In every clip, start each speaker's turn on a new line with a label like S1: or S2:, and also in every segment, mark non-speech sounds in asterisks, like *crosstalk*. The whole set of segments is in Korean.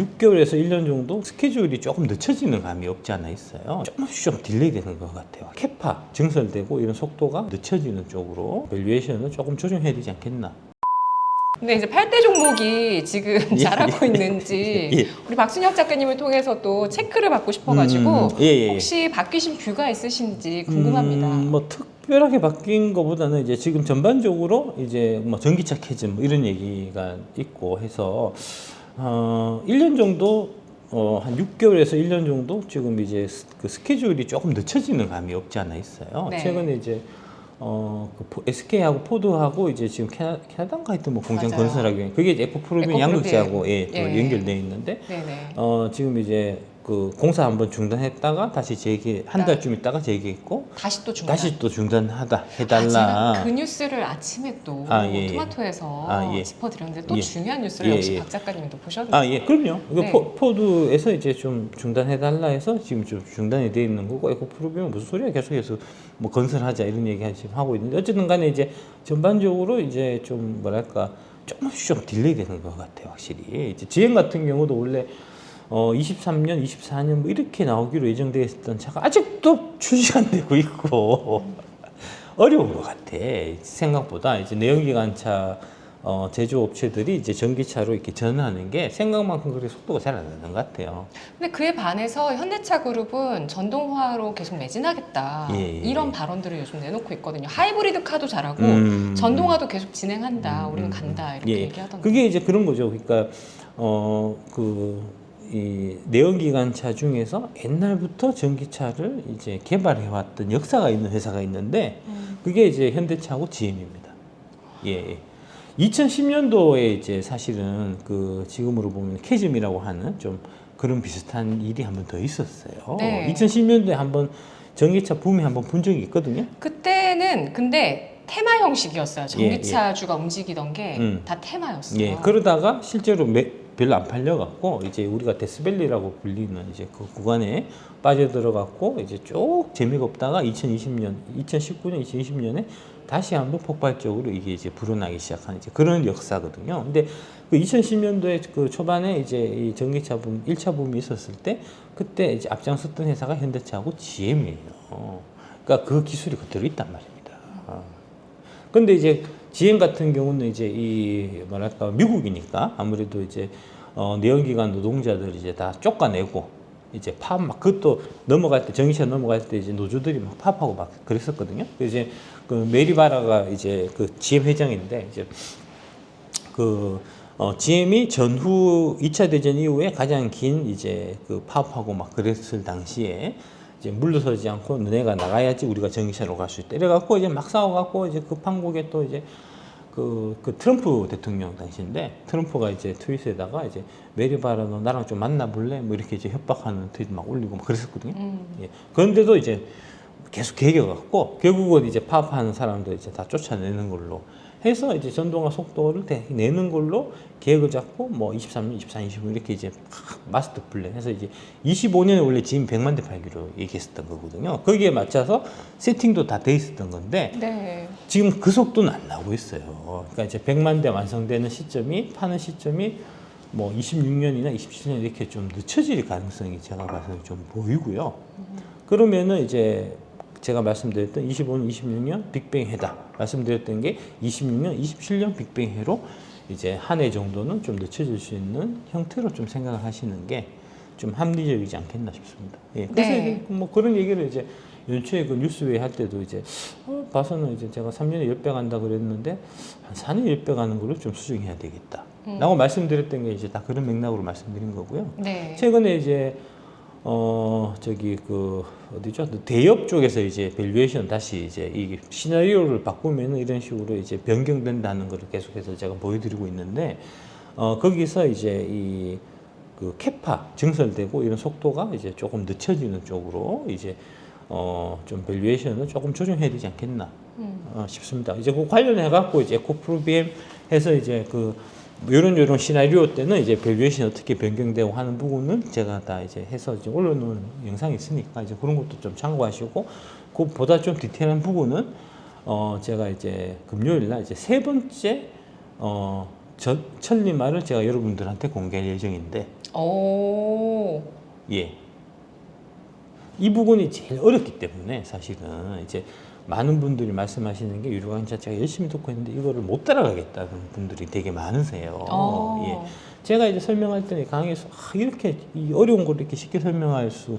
S1: 6개월에서 1년 정도 스케줄이 조금 늦춰지는 감이 없지 않아 있어요. 조금씩 좀 딜레이 되는 것 같아요. 캐파 증설되고 이런 속도가 늦춰지는 쪽으로 밸류에이션을 조금 조정해야 되지 않겠나.
S2: 근데 이제 8대 종목이 지금 *laughs*
S1: 예, *laughs*
S2: 잘하고
S1: 예.
S2: 있는지
S1: 예.
S2: 우리 박순혁 작가님을 통해서 또 체크를 받고 싶어가지고
S1: 음, 예, 예, 예.
S2: 혹시 바뀌신 뷰가 있으신지 궁금합니다.
S1: 음, 뭐 특별하게 바뀐 것보다는 이제 지금 전반적으로 이제 뭐 전기차 캐즘 뭐 이런 얘기가 있고 해서 어 1년 정도 어, 한 6개월에서 1년 정도 지금 이제 스, 그 스케줄이 조금 늦춰지는 감이 없지 않아 있어요.
S2: 네.
S1: 최근에 이제 어, 그 포- SK하고 포드하고 이제 지금 캐나, 캐나다인가 하여튼 뭐 공장
S2: 맞아요.
S1: 건설하기 위해 그게 이제 에코프로빈
S2: 에코프로빈.
S1: 양극재하고 예, 또
S2: 예.
S1: 연결돼 있는데
S2: 네네.
S1: 어, 지금 이제 그 공사 한번 중단했다가 다시 재개 한 달쯤 있다가 재개했고
S2: 다시 또 중단.
S1: 다시 또 중단하다
S2: 아,
S1: 해달라.
S2: 제가 그 뉴스를 아침에 또
S1: 아, 예, 예.
S2: 토마토에서
S1: 아, 예.
S2: 짚어드렸는데 또
S1: 예.
S2: 중요한 뉴스를
S1: 예,
S2: 역시
S1: 예.
S2: 박 작가님도 보셨나요?
S1: 아, 예, 그럼요. 이거
S2: 네.
S1: 포, 포드에서 이제 좀 중단해달라 해서 지금 좀 중단이 돼 있는 거고, 에코 프로비면 무슨 소리야? 계속해서 뭐 건설하자 이런 얘기 지금 하고 있는데, 어쨌든 간에 이제 전반적으로 이제 좀 뭐랄까, 조금씩 좀 딜레이 되는 것 같아요, 확실히. 이제 GM 같은 경우도 원래 어, 23년, 24년 뭐 이렇게 나오기로 예정되어 있었던 차가 아직도 출시가 안 되고 있고, 어려운 것 같아. 생각보다 이제 내연기관차 어, 제조업체들이 이제 전기차로 이렇게 전환하는 게 생각만큼 그렇게 속도가 잘 안 나는 것 같아요.
S2: 근데 그에 반해서 현대차 그룹은 전동화로 계속 매진하겠다
S1: 예, 예.
S2: 이런 발언들을 요즘 내놓고 있거든요. 하이브리드 카도 잘하고
S1: 음.
S2: 전동화도 계속 진행한다.
S1: 음,
S2: 우리는
S1: 음,
S2: 간다 이렇게
S1: 예.
S2: 얘기하던데.
S1: 그게 이제 그런 거죠. 그러니까 어 그 이 내연기관차 중에서 옛날부터 전기차를 이제 개발해 왔던 역사가 있는 회사가 있는데
S2: 음.
S1: 그게 이제 현대차하고 GM입니다. 예. 예. 2010년도에 이제 사실은 그 지금으로 보면 캐즘이라고 하는 좀 그런 비슷한 일이 한 번 더 있었어요.
S2: 네.
S1: 2010년도에 한 번 전기차 붐이 한번분 적이 있거든요.
S2: 그때는 근데 테마 형식이었어요. 전기차주가 움직이던 게다
S1: 예, 음.
S2: 테마였어요.
S1: 예, 그러다가 실제로 매- 별로 안 팔려갖고 이제 우리가 데스밸리라고 불리는 이제 그 구간에 빠져들어갖고 이제 쭉 재미가 없다가 2020년, 2019년, 2020년에 다시 한번 폭발적으로 이게 이제 불어나기 시작한 이제 그런 역사거든요. 근데 그 2010년도에 그 초반에 이제 이 전기차 붐, 1차 붐이 있었을 때 그때 이제 앞장섰던 회사가 현대차하고 GM이에요. 그러니까 그 기술이 그대로 있단 말입니다. 어. 근데 이제 GM 같은 경우는 이제 이 뭐랄까 미국이니까 아무래도 이제 어 내연기관 노동자들 이제 다 쫓아내고 이제 파업 막 그것도 넘어갈 때 전기차 넘어갈 때 이제 노조들이 막 파업하고 막 그랬었거든요. 그 이제 그 메리바라가 이제 그 GM 회장인데 이제 그 어, GM이 전후 2차 대전 이후에 가장 긴 이제 그 파업하고 막 그랬을 당시에 이제 물러서지 않고 너네가 나가야지 우리가 전기차로 갈 수 있다. 이래갖고 이제 막 싸워갖고 이제 그 판국에 또 이제 그, 그 트럼프 대통령 당시인데 트럼프가 이제 트윗에다가 이제 메리바라 너 나랑 좀 만나볼래? 뭐 이렇게 이제 협박하는 트윗 막 올리고 막 그랬었거든요.
S2: 음.
S1: 예. 그런데도 이제 계속 개겨갖고 결국은 이제 파업하는 사람들 이제 다 쫓아내는 걸로 해서 이제 전동화 속도를 대- 내는 걸로 계획을 잡고 뭐 23년, 24년, 25년 이렇게 이제 막 마스터 플랜 해서 이제 25년에 원래 지금 100만 대 팔기로 얘기했었던 거거든요. 거기에 맞춰서 세팅도 다 돼 있었던 건데
S2: 네.
S1: 지금 그 속도는 안 나오고 있어요. 그러니까 이제 100만 대 완성되는 시점이 파는 시점이 뭐 26년이나 27년 이렇게 좀 늦춰질 가능성이 제가 봐서는 좀 보이고요. 그러면은 이제 제가 말씀드렸던 25년, 26년 빅뱅 해다 말씀드렸던 게 26년, 27년 빅뱅 해로 이제 한 해 정도는 좀 늦춰질 수 있는 형태로 좀 생각을 하시는 게 좀 합리적이지 않겠나 싶습니다. 예. 그래서
S2: 네.
S1: 뭐 그런 얘기를 이제 연초에 그 뉴스웨이 할 때도 이제 어, 봐서는 이제 제가 3년에 10배 간다 그랬는데 한 4년에 10배 가는 걸로 좀 수정해야 되겠다.
S2: 음.
S1: 라고 말씀드렸던 게 이제 다 그런 맥락으로 말씀드린 거고요.
S2: 네.
S1: 최근에 이제 어 저기 그 어디죠 대협 쪽에서 이제 밸류에이션 다시 이제 이 시나리오를 바꾸면은 이런 식으로 이제 변경된다는 걸 계속해서 제가 보여드리고 있는데 어 거기서 이제 이 그 캐파 증설되고 이런 속도가 이제 조금 늦춰지는 쪽으로 이제 어좀 밸류에이션을 조금 조정해야 되지 않겠나
S2: 음.
S1: 어, 싶습니다. 이제 그 관련해 갖고 이제 에코프로비엠 해서 이제 그 요런 요런 시나리오 때는 이제 밸류에이션 어떻게 변경되고 하는 부분은 제가 다 이제 해서 이제 올려놓은 영상이 있으니까 이제 그런 것도 좀 참고하시고 그보다 좀 디테일한 부분은 어 제가 이제 금요일 날 이제 세 번째 어 저, 천리마를 제가 여러분들한테 공개할 예정인데
S2: 오.
S1: 예. 이 부분이 제일 어렵기 때문에 사실은 이제 많은 분들이 말씀하시는 게 유료 강의 자체가 열심히 듣고 있는데 이거를 못 따라가겠다는 분들이 되게 많으세요.
S2: 어.
S1: 예. 제가 이제 설명할 때는 강의에서 아, 이렇게 이 어려운 걸 이렇게 쉽게 설명할 수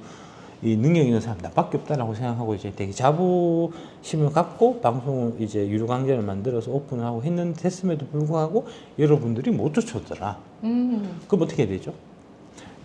S1: 이 능력 있는 사람 나밖에 없다라고 생각하고 이제 되게 자부심을 갖고 방송을 이제 유료 강좌를 만들어서 오픈을 하고 했는데 됐음에도 불구하고 여러분들이 못 쫓아오더라.
S2: 음.
S1: 그럼 어떻게 해야 되죠?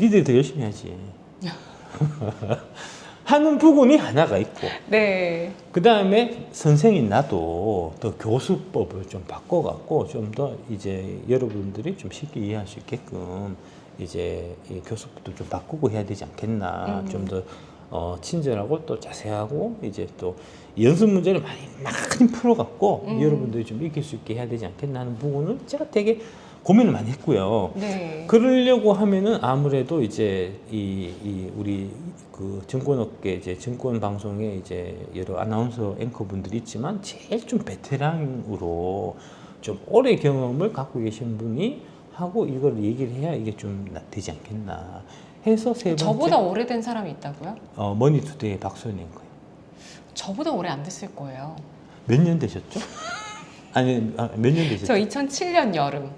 S1: 니들이 더 열심히 하지. *laughs* 하는 부분이 하나가 있고
S2: 네.
S1: 그 다음에 선생인 나도 더 교수법을 좀 바꿔갖고 좀 더 이제 여러분들이 좀 쉽게 이해할 수 있게끔 이제 이 교수법도 좀 바꾸고 해야 되지 않겠나
S2: 음.
S1: 좀더 어, 친절하고 또 자세하고 이제 또 연습 문제를 많이 많이 풀어갖고
S2: 음.
S1: 여러분들이 좀 이길 수 있게 해야 되지 않겠나 하는 부분을 제가 되게 고민을 많이 했고요.
S2: 네.
S1: 그러려고 하면은 아무래도 이제 이, 이 우리 그 증권업계 이제 증권 방송에 이제 여러 아나운서 앵커분들이 있지만 제일 좀 베테랑으로 좀 오래 경험을 갖고 계신 분이 하고 이걸 얘기를 해야 이게 좀 나- 되지 않겠나 해서 세 번째
S2: 저보다 오래된 사람이 있다고요?
S1: 어, 머니투데이 박소연 앵커요.
S2: 저보다 오래 안 됐을 거예요.
S1: 몇 년 되셨죠? 아니 아, 몇년 되셨죠?
S2: 저 2007년 여름.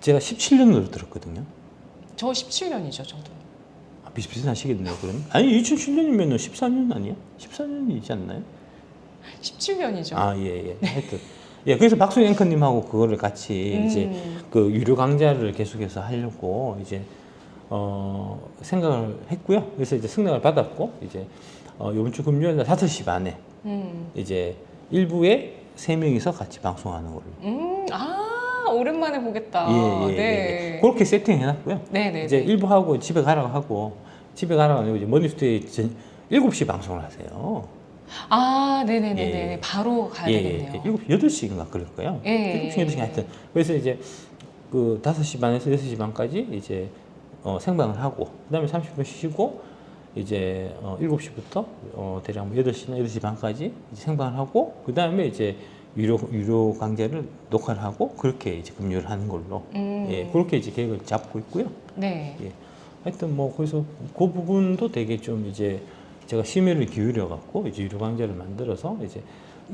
S1: 제가 17년으로 들었거든요.
S2: 저 17년이죠, 저도.
S1: 아, 비슷비슷하시겠네요, 그럼. 아니, 2007년이면 14년 아니야? 14년이지 않나요?
S2: 17년이죠.
S1: 아, 예, 예. 하여튼. 예, 그래서 박수 앵커님하고 그거를 같이
S2: 음.
S1: 이제 그 유료 강좌를 계속해서 하려고 이제 어, 생각을 했고요. 그래서 이제 승낙을 받았고, 이제 어, 이번 주 금요일 날 5시 반에
S2: 음.
S1: 이제 일부에 세 명이서 같이 방송하는 걸로.
S2: 음. 아, 오랜만에 보겠다.
S1: 예, 예,
S2: 네.
S1: 예. 그렇게 세팅해 놨고요.
S2: 네, 네.
S1: 이제
S2: 네.
S1: 일부 하고 집에 가라고 하고 집에 가라고 하고 이제 머니스테이 전 7시 방송을 하세요.
S2: 아, 네, 네, 네,
S1: 예,
S2: 네.
S1: 예.
S2: 바로 가야 되겠네요.
S1: 7시, 8시인가 그럴 거예요.
S2: 예.
S1: 7시, 8시 하여튼. 그래서 이제 그 5시 반에서 6시 반까지 이제 어, 생방을 하고 그 다음에 30분 쉬고 이제 어, 7시부터 어, 대략 뭐 8시나 8시 반까지 생방을 하고 그 다음에 이제 유료 유료 강좌를 녹화를 하고 그렇게 이제 금요일 하는 걸로
S2: 음.
S1: 예, 그렇게 이제 계획을 잡고 있고요.
S2: 네.
S1: 예. 하여튼 뭐 그래서 그 부분도 되게 좀 이제 제가 심혈을 기울여 갖고 이제 유료 강좌를 만들어서 이제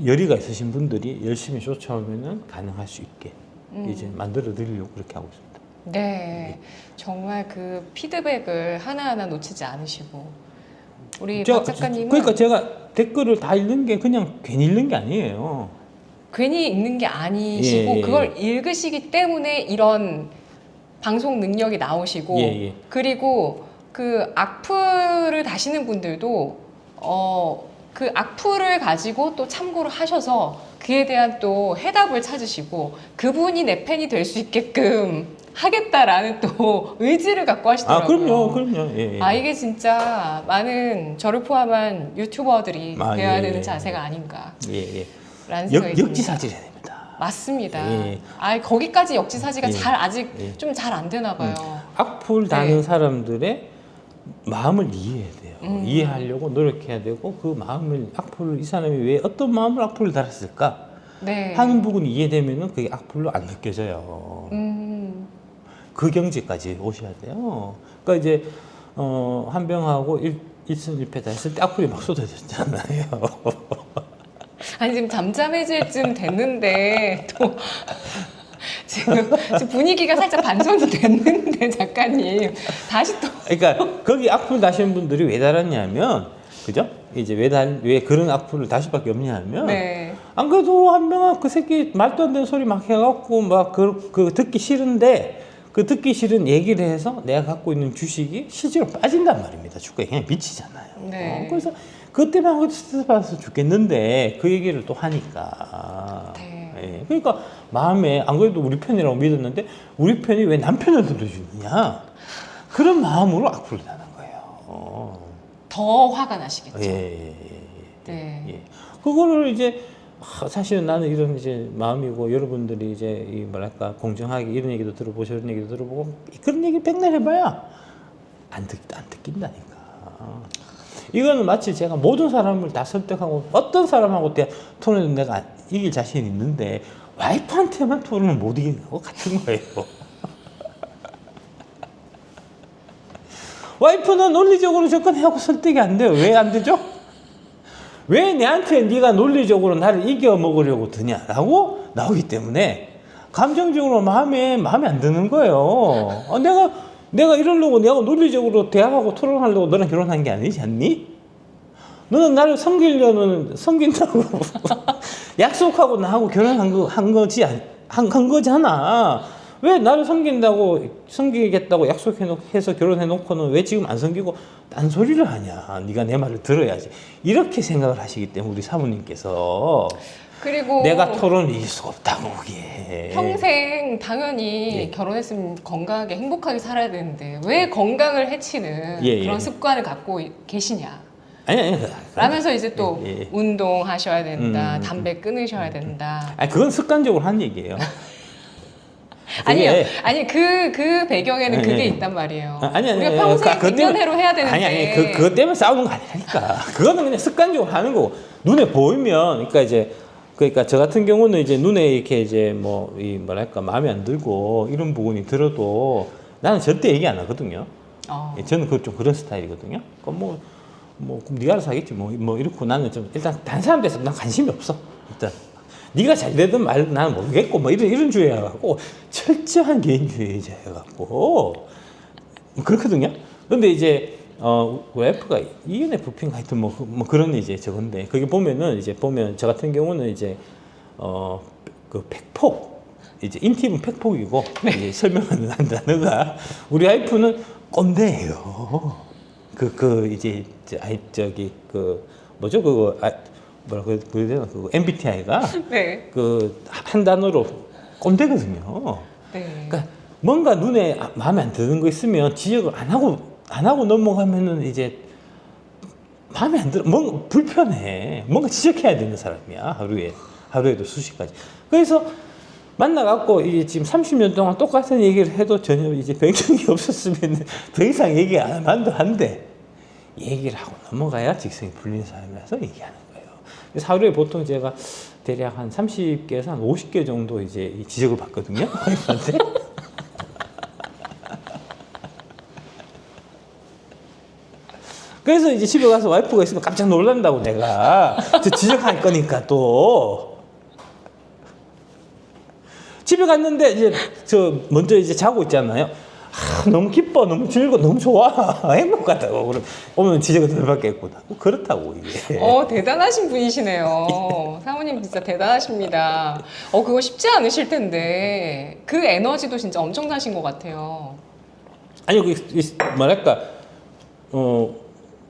S1: 열의가 있으신 분들이 열심히 쫓아오면은 가능할 수 있게
S2: 음.
S1: 이제 만들어 드리려고 그렇게 하고 있습니다.
S2: 네. 정말 그 피드백을 하나하나 놓치지 않으시고 우리
S1: 제가-
S2: 박 작가님은
S1: 그러니까 제가 댓글을 다 읽는 게 그냥 괜히 읽는 게 아니에요.
S2: 괜히 읽는 게 아니시고
S1: 예, 예,
S2: 그걸 읽으시기 때문에 이런 방송 능력이 나오시고
S1: 예, 예.
S2: 그리고 그 악플을 다시는 분들도 어 그 악플을 가지고 또 참고를 하셔서 그에 대한 또 해답을 찾으시고 그분이 내 팬이 될 수 있게끔 하겠다라는 또 *laughs* 의지를 갖고 하시더라고요.
S1: 아, 그럼요, 그럼요. 예, 예.
S2: 아 이게 진짜 많은 저를 포함한 유튜버들이
S1: 아,
S2: 배워야
S1: 예,
S2: 되는
S1: 예.
S2: 자세가 아닌가 라는. 생각이
S1: 역. 역지사지해야 됩니다.
S2: 맞습니다.
S1: 예.
S2: 아 거기까지 역지사지가
S1: 예.
S2: 잘 아직
S1: 예.
S2: 좀 잘 안 되나 봐요.
S1: 악플 다는
S2: 네.
S1: 사람들의 마음을 이해해야 돼요.
S2: 음.
S1: 이해하려고 노력해야 되고 그 마음을 악플을 이 사람이 왜 어떤 마음을 악플을 달았을까
S2: 네.
S1: 하는 부분이 이해되면은 그게 악플로 안 느껴져요.
S2: 음.
S1: 그 경지까지 오셔야 돼요. 그러니까 이제 어, 한병하고 일, 일승 일패다 했을 때 악플이 막 쏟아졌잖아요. *laughs*
S2: 아니 지금 잠잠해질 쯤 됐는데 또 *laughs* 지금, 지금 분위기가 살짝 반전이 됐는데 작가님 다시 또
S1: 그러니까 거기 악플 다시는 분들이 왜 달았냐면 그죠? 이제 왜, 달, 왜 그런 악플을 달 수밖에 없냐면
S2: 네.
S1: 안 그래도 한명아 그 새끼 말도 안 되는 소리 막 해갖고 막그 그 듣기 싫은데 그 듣기 싫은 얘기를 해서 내가 갖고 있는 주식이 실제로 빠진단 말입니다. 주가에 그냥 미치잖아요.
S2: 네.
S1: 어, 그래서 한 것도 스트레스 받아서 죽겠는데 그 얘기를 또 하니까.
S2: 네.
S1: 예. 그러니까 마음에 안 그래도 우리 편이라고 믿었는데 우리 편이 왜 남편을 들어주느냐 그런 마음으로 악플을 다는 거예요. 어.
S2: 더 화가 나시겠죠.
S1: 예, 예, 예.
S2: 네.
S1: 예. 그거를 이제 아, 사실은 나는 이런 이제 마음이고 여러분들이 이제 이 뭐랄까 공정하게 이런 얘기도 들어보고 저런 얘기도 들어보고 그런 얘기 백날 해봐야 안 듣, 안 듣긴다니까. 이거는 마치 제가 모든 사람을 다 설득하고 어떤 사람하고 대 토론을 내가 이길 자신이 있는데 와이프한테만 토론을 못 이기는 거 같은 거예요. *laughs* 와이프는 논리적으로 접근하고 설득이 안 돼요. 왜 안 되죠? 왜 내한테 네가 논리적으로 나를 이겨 먹으려고 드냐라고 나오기 때문에 감정적으로 마음에 마음에 안 드는 거예요. 어, 내가 내가 이러려고 내가 논리적으로 대화하고 토론하려고 너랑 결혼한 게 아니지 않니? 너는 나를 섬기려는 섬긴다고 *laughs* 약속하고 나하고 결혼한 거 한 거지 안- 한, 한 거잖아. 왜 나를 섬긴다고 섬기겠다고 약속해서 결혼해 놓고는 왜 지금 안 섬기고 딴 소리를 하냐? 네가 내 말을 들어야지. 이렇게 생각을 하시기 때문에 우리 사모님께서
S2: 그리고
S1: 내가 토론을 이길 수가 없다고 그게.
S2: 평생 당연히
S1: 예.
S2: 결혼했으면 건강하게 행복하게 살아야 되는데 왜 건강을 해치는
S1: 예, 예.
S2: 그런 습관을 갖고 계시냐?
S1: 아니 아니. 그-
S2: 라면서 이제 또
S1: 예, 예.
S2: 운동하셔야 된다,
S1: 음.
S2: 담배 끊으셔야 된다.
S1: 아니 그건 습관적으로 한 얘기예요. *laughs*
S2: 아니요,
S1: 그게-
S2: 아니 그 그 배경에는
S1: 예,
S2: 그게
S1: 예.
S2: 있단 말이에요.
S1: 아, 아니 아니
S2: 우리가
S1: 아니,
S2: 평생
S1: 때문에-
S2: 백년해로 해야 되는데.
S1: 아니 아니 그 그것 때문에 싸우는 거 아니라니까 그거는 그냥 습관적으로 하는 거고 눈에 보이면 그러니까 이제 그러니까 저 같은 경우는 이제 눈에 이렇게 이제 뭐 이 뭐랄까 마음에 안 들고 이런 부분이 들어도 나는 절대 얘기 안 하거든요.
S2: 어.
S1: 예, 저는 그좀 그런 스타일이거든요. 그럼 뭐, 뭐, 그럼 네가 알아서 하겠지. 뭐, 뭐, 이렇고 나는 좀, 일단, 다른 사람 돼서 난 관심이 없어. 일단. 네가 잘 되든 말, 나는 모르겠고, 뭐, 이런, 이런 주의여갖고, 철저한 개인주의자여갖고, 그렇거든요. 근데 이제, 어, 와이프가 ENFP인가 하여튼 뭐, 그- 뭐 그런 이제 저건데, 거기 보면은 이제 보면, 저 같은 경우는 이제, 어, 그 팩폭. 이제 인팁은 팩폭이고 이제 설명하는 한 단어가 우리 와이프는 꼰대예요. 그그 이제 저 아이 저기 그 뭐죠 그거 아 뭐라고 그래야 되나 그 MBTI가
S2: 네.
S1: 그한 단어로 꼰대거든요.
S2: 네.
S1: 그러니까 뭔가 눈에 아- 마음에 안 드는 거 있으면 지적을 안 하고 안 하고 넘어가면은 이제 마음에 안 들어. 뭔가 불편해. 뭔가 지적해야 되는 사람이야 하루에. 하루에도 수십 가지. 그래서 만나갖고 이게 지금 30년 동안 똑같은 얘기를 해도 전혀 이제 변경이 *laughs* 없었으면 더 이상 얘기 안 하면 한데 얘기를 하고 넘어가야 직성이 풀리는 사람이라서 얘기하는 거예요. 그래서 하루에 보통 제가 대략 한 30개에서 한 50개 정도 이제 이 지적을 받거든요. *laughs* 와이프한테. 그래서 이제 집에 가서 와이프가 있으면 깜짝 놀란다고 내가 저 지적할 거니까 또 집에 갔는데 이제 저 먼저 이제 자고 있잖아요. 아, 너무 기뻐, 너무 즐거, 너무 좋아, *laughs* 행복하다고 그럼 오면 지적을 덜 받겠구나. 뭐 그렇다고 이게.
S2: 어, 대단하신 분이시네요. 사모님 진짜 대단하십니다. 어, 그거 쉽지 않으실 텐데. 그 에너지도 진짜 엄청나신 것 같아요.
S1: 아니 그 이- 뭐랄까 어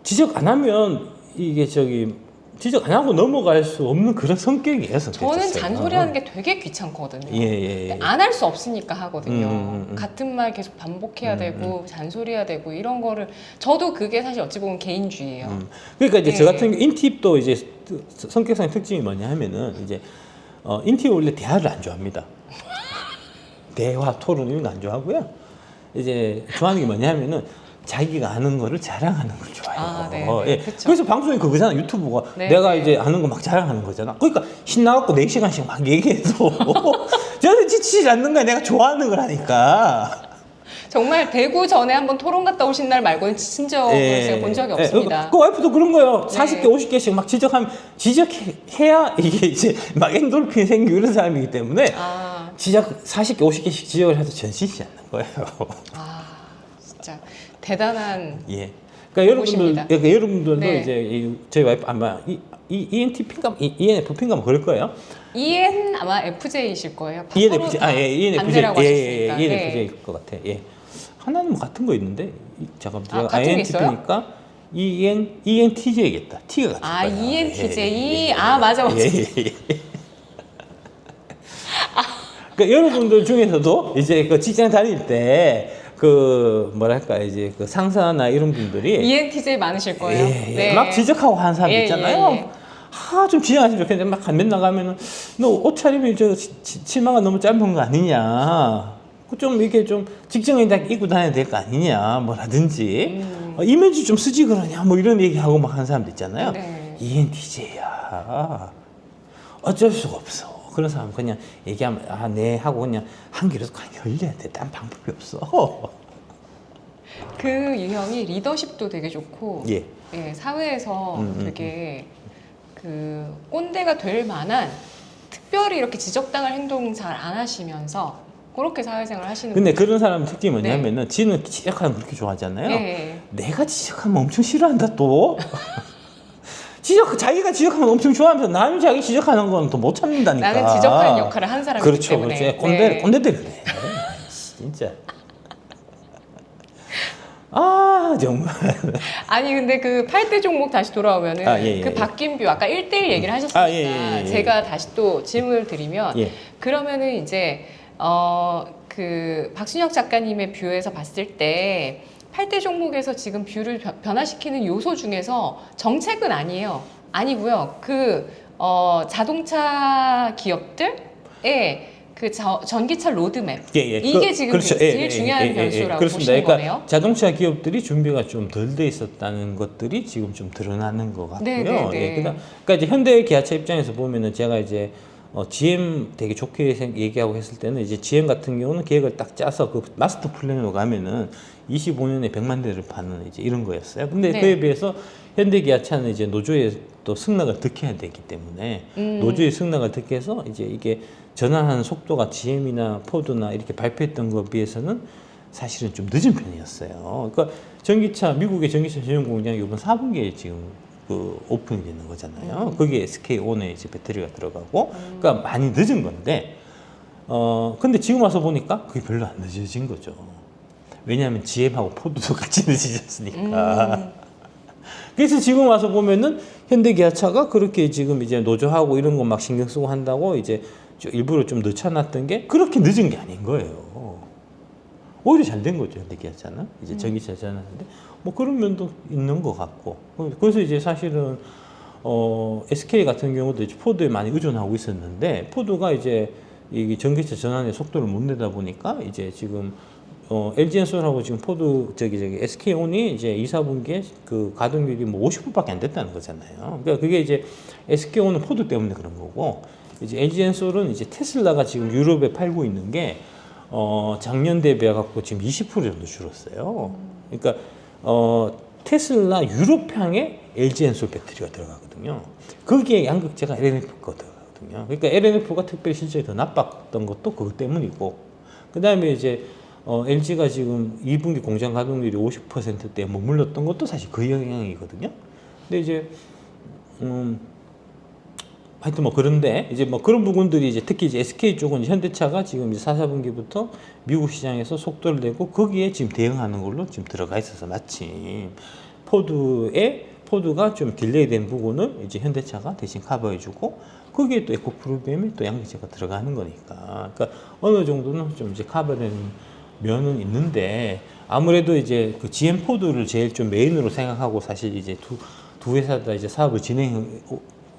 S1: 지적 안 하면 이게 저기 지적 안 하고 넘어갈 수 없는 그런 성격이에요. 성격
S2: 저는
S1: 자체가.
S2: 잔소리하는 게 되게 귀찮거든요.
S1: 예, 예, 예.
S2: 안 할 수 없으니까 하거든요.
S1: 음, 음, 음.
S2: 같은 말 계속 반복해야
S1: 음,
S2: 되고 잔소리해야 되고 이런 거를 저도 그게 사실 어찌 보면 개인주의예요.
S1: 음. 그러니까 이제 저
S2: 예.
S1: 같은 인팁도 이제 그 성격상 특징이 뭐냐 하면은 이제 어, 인팁 원래 대화를 안 좋아합니다. *laughs* 대화, 토론 이런 거 안 좋아하고요. 이제 좋아하는 게 뭐냐 하면은 자기가 아는 거를 자랑하는 걸 좋아해요.
S2: 아, 네,
S1: 어,
S2: 네,
S1: 예.
S2: 그쵸.
S1: 그래서 방송이 그거잖아. 유튜브가
S2: 네,
S1: 내가
S2: 네.
S1: 이제 아는 거 막 자랑하는 거잖아. 그러니까 신나갖고 4시간씩 막 얘기해도 *laughs* 저는 지치지 않는 거야. 내가 좋아하는 걸 하니까.
S2: 정말 대구 전에 한번 토론 갔다 오신 날 말고는 친적을 제가 본 적이
S1: 예,
S2: 없습니다.
S1: 그, 그 와이프도 그런 거예요.
S2: 네.
S1: 40개, 50개씩 막 지적하면 지적해야 이게 이제 막 엔돌핀이 생기고 이런 사람이기 때문에
S2: 아,
S1: 지적 40개, 50개씩 지적을 해도 전시지 않는 거예요.
S2: 아, 진짜 대단한
S1: 예. 그러니까 여러분들,
S2: 오십니다.
S1: 그러니까 여러분들도
S2: 네.
S1: 이제 이, 저희 와이프 아마 이, 이 ENTP인가, ENFP인가 뭐 그럴 거예요.
S2: EN 아마 FJ이실 거예요.
S1: ENFJ, 아, 예, ENFJ,
S2: 반대라고
S1: 예, 예,
S2: 하셨으니까.
S1: 예,
S2: 네.
S1: ENFJ일 것 같아. 예. 하나는 뭐 같은 거 있는데, 이- 잠깐만,
S2: 아,
S1: 제가
S2: 같은 게?
S1: INTP니까 EN, ENTJ겠다. T가 같은
S2: 아,
S1: 거야.
S2: ENTJ. 아, 맞아, 맞아.
S1: 예, 예, 예. 그러니까 여러분들 중에서도 이제 그 직장 다닐 때 그 뭐랄까 이제 그 상사나 이런 분들이
S2: ENTJ 많으실 거예요.
S1: 예, 예.
S2: 네.
S1: 막 지적하고 하는 사람
S2: 예,
S1: 있잖아요.
S2: 예, 예.
S1: 아, 좀 지적하시면 좋겠는데 막 맨날 가면은 너 옷차림이 저 치- 치- 치마가 너무 짧은 거 아니냐. 그좀 이렇게 좀 직장에 다 입고 다녀야 될 거 아니냐. 뭐라든지.
S2: 음.
S1: 어, 이미지 좀 쓰지 그러냐. 뭐 이런 얘기하고 막 하는 사람도 있잖아요.
S2: 네.
S1: ENTJ야. 어쩔 수가 없어. 그런 사람 은 그냥 얘기하면 아, 네 하고 그냥 한 귀로 그냥 열려야 돼. 딴 방법이 없어.
S2: 그 유형이 리더십도 되게 좋고
S1: 예.
S2: 예, 사회에서
S1: 음, 음,
S2: 되게 그 꼰대가 될 만한 특별히 이렇게 지적당할 행동 잘 안 하시면서 그렇게 사회생활 하시는
S1: 근데. 그런 사람 특징이 뭐냐면은 지는 지적하는 거 그렇게 좋아하잖아요.
S2: 예.
S1: 내가 지적하면 엄청 싫어한다 또. 지적 자기가 지적하면 엄청 좋아하면서 나는 자기 지적하는 건또못 참는다니까.
S2: 나는 지적하는 역할을 한 사람이기
S1: 그렇죠,
S2: 때문에.
S1: 그렇죠. 꼰대
S2: 네.
S1: 꼰대들 그래. 진짜. 아 정말.
S2: 아니 근데 그 8대 종목 다시 돌아오면은
S1: 아, 예, 예,
S2: 그
S1: 예.
S2: 박김뷰 아까 1대1 얘기를 하셨으니까
S1: 아, 예, 예, 예.
S2: 제가 다시 또 질문을 드리면
S1: 예.
S2: 그러면은 이제 어 그 박순혁 작가님의 뷰에서 봤을 때 8대 종목에서 지금 뷰를 변- 변화시키는 요소 중에서 정책은 아니에요. 아니고요. 그 어, 자동차 기업들의 그 저- 전기차 로드맵
S1: 예, 예.
S2: 이게
S1: 그-
S2: 지금
S1: 그렇죠.
S2: 제일
S1: 예, 예,
S2: 중요한
S1: 예, 예, 예.
S2: 변수라고
S1: 그렇습니다.
S2: 보시는
S1: 그러니까
S2: 거네요.
S1: 자동차 기업들이 준비가 좀 덜 돼 있었다는 것들이 지금 좀 드러나는 것 같고요.
S2: 네, 네, 네.
S1: 예, 그다- 그러니까 이제 현대 기아차 입장에서 보면은 제가 이제 어, GM 되게 좋게 생- 얘기하고 했을 때는 이제 GM 같은 경우는 계획을 딱 짜서 그 마스터 플랜으로 가면은 25년에 100만 대를 파는 이제 이런 거였어요. 근데
S2: 네.
S1: 그에 비해서 현대 기아차는 이제 노조의 또 승낙을 득해야 되기 때문에
S2: 음.
S1: 노조의 승낙을 득해서 이제 이게 전환하는 속도가 GM이나 포드나 이렇게 발표했던 것에 비해서는 사실은 좀 늦은 편이었어요. 그러니까 전기차 미국의 전기차 전용 공장이 이번 4분기에 지금 그 오픈이 되는 거잖아요. 거기에 SK 온에 이제 배터리가 들어가고, 그러니까 많이 늦은 건데, 어 근데 지금 와서 보니까 그게 별로 안 늦어진 거죠. 왜냐하면 GM하고 포드도 *laughs* 같이 늦어졌으니까.
S2: 음.
S1: 그래서 지금 와서 보면은 현대기아차가 그렇게 지금 이제 노조하고 이런 거 막 신경 쓰고 한다고 이제 좀 일부러 좀 늦춰놨던 게 그렇게 늦은 게 아닌 거예요. 오히려 잘 된 거죠 현대기아차는 이제 전기차 전하는데. 뭐 그런 면도 있는 것 같고. 그래서 이제 사실은 어 SK 같은 경우도 이제 포드에 많이 의존하고 있었는데 포드가 이제 이 전기차 전환의 속도를 못 내다 보니까 이제 지금 어, LG 엔솔하고 지금 포드 저기 저기 SK온이 이제 2, 4분기에 그 가동률이 뭐 50%밖에 안 됐다는 거잖아요. 그러니까 그게 이제 SK온은 포드 때문에 그런 거고 이제 LG 엔솔은 이제 테슬라가 지금 유럽에 팔고 있는 게 어, 작년 대비해 갖고 지금 20% 정도 줄었어요. 그러니까 어, 테슬라 유럽향에 LG 엔솔 배터리가 들어가거든요. 거기에 양극재가 LNF가 들어가거든요. 그러니까 LNF가 특별히 실적이 더 나빴던 것도 그것 때문이고 그 다음에 이제 어, LG가 지금 2분기 공장 가동률이 50%대에 머물렀던 것도 사실 그 영향이거든요. 근데 이제 음 하여튼 뭐 그런데 이제 뭐 그런 부분들이 이제 특히 이제 SK 쪽은 현대차가 지금 이제 4, 4분기부터 미국 시장에서 속도를 내고 거기에 지금 대응하는 걸로 지금 들어가 있어서 마침 포드에 포드가 좀 딜레이된 부분을 이제 현대차가 대신 커버해주고 거기에 또 에코 프로그램이 또 양극재가 들어가는 거니까. 그러니까 어느 정도는 좀 이제 커버된 면은 있는데 아무래도 이제 그 GM 포드를 제일 좀 메인으로 생각하고 사실 이제 두, 두 회사 다 이제 사업을 진행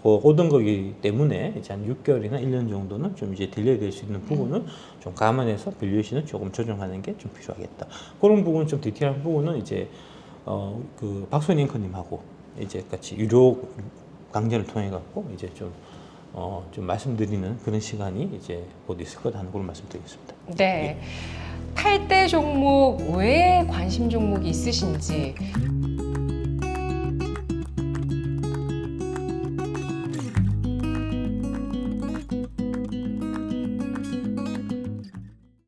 S1: 어, 오던 거기 때문에 이제 한 6개월이나 1년 정도는 좀 이제 딜레이 될 수 있는 부분은 좀 감안해서 밸류에이션을 조금 조정하는 게 좀 필요하겠다. 그런 부분 좀 디테일한 부분은 이제 어 그 박소니 앵커님하고 이제 같이 유료 강좌를 통해 갖고 이제 좀 어, 좀 말씀드리는 그런 시간이 이제 곧 있을 거다 하는 그런 말씀드리겠습니다.
S2: 네. 8대 종목 외에 관심 종목이 있으신지